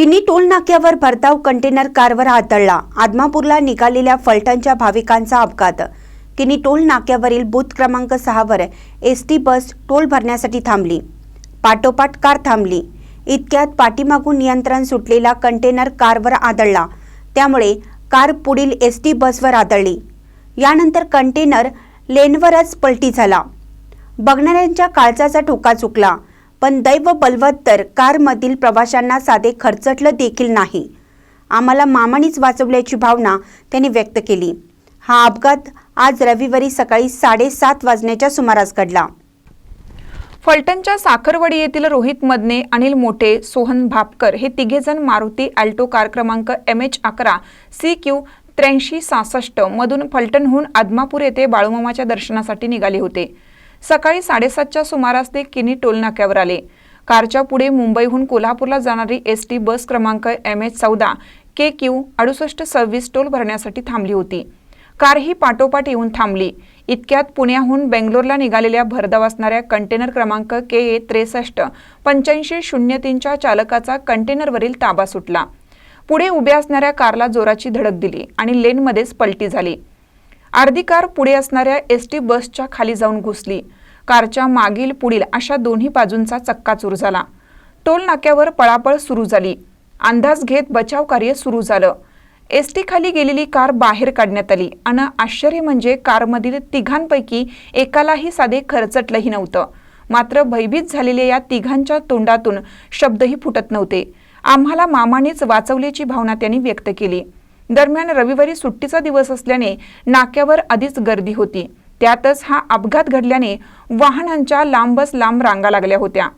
किन्नी toll नाक्यावर भरधाव container कारवर आदळला आदमापूरला निघालेल्या फलटणच्या भाविकांचा अपघात. किन्नी टोल नाक्यावरील बूथ क्रमांक सहावर एस टी बस टोल भरण्यासाठी थांबली. पाठोपाठ कार थांबली. इतक्यात पाठीमागून नियंत्रण सुटलेला कंटेनर कारवर आदळला त्यामुळे कार पुढील एस टी बसवर आदळली यानंतर कंटेनर लेनवरच पलटी झाला. बघणाऱ्यांच्या काळजाचा ठोका चुकला. पण दैव बलवत्तर कारमधील प्रवाशांना साधे खर्चटलं देखील नाही. आम्हाला मामानीच वाचवल्याची भावना त्यांनी व्यक्त केली. हा अपघात आज रविवारी सकाळी साडेसात वाजण्याच्या सुमारास घडला. फलटणच्या साखरवाडी येथील रोहित मदने अनिल मोठे सोहन भापकर हे तिघेजण मारुती अल्टो कार क्रमांक एम एच अकरा सी क्यू त्र्याऐंशी सहासष्ट मधून फलटणहून आदमापूर येथे बाळूमामाच्या दर्शनासाठी निघाले होते. सकाळी साडेसातच्या सुमारास ते किनी टोलनाक्यावर आले. कारच्या पुढे मुंबईहून कोल्हापूरला जाणारी एस टी बस क्रमांक एम एच चौदा के क्यू अडुसष्ट सव्वीस टोल भरण्यासाठी थांबली होती. कार ही पाठोपाठ येऊन थांबली. इतक्यात पुण्याहून बेंगलोरला निघालेल्या भरधाव असणाऱ्या कंटेनर क्रमांक के ए त्रेसष्ट पंच्याऐंशी शून्य तीनच्या चालकाचा कंटेनरवरील ताबा सुटला. पुढे उभ्या असणाऱ्या कारला जोराची धडक दिली आणि लेनमध्येच पलटी झाली. अर्धी कार पुढे असणाऱ्या एस टी बसच्या खाली जाऊन घुसली. कारच्या मागील पुढील अशा दोन्ही बाजूंचा चक्काचूर झाला. टोल नाक्यावर पळापळ सुरू झाली. अंदाज घेत बचाव कार्य सुरू झालं. एस टी खाली गेलेली कार बाहेर काढण्यात आली आणि आश्चर्य म्हणजे कारमधील तिघांपैकी एकालाही साधे खरचटलंही नव्हतं. मात्र भयभीत झालेल्या या तिघांच्या तोंडातून शब्दही फुटत नव्हते. आम्हाला मामानेच वाचवल्याची भावना त्यांनी व्यक्त केली. दरम्यान रविवारी सुट्टीचा दिवस असल्याने नाक्यावर आधीच गर्दी होती. त्यातच हा अपघात घडल्याने वाहनांच्या लांबच लांब रांगा लागल्या होत्या.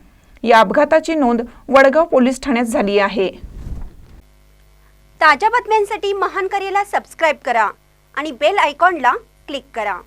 या अपघाताची नोंद वडगाव पोलीस ठाण्यात झाली आहे. ताज्या बातम्यांसाठी महान करेला सबस्क्राईब करा आणि बेल आयकॉनला क्लिक करा.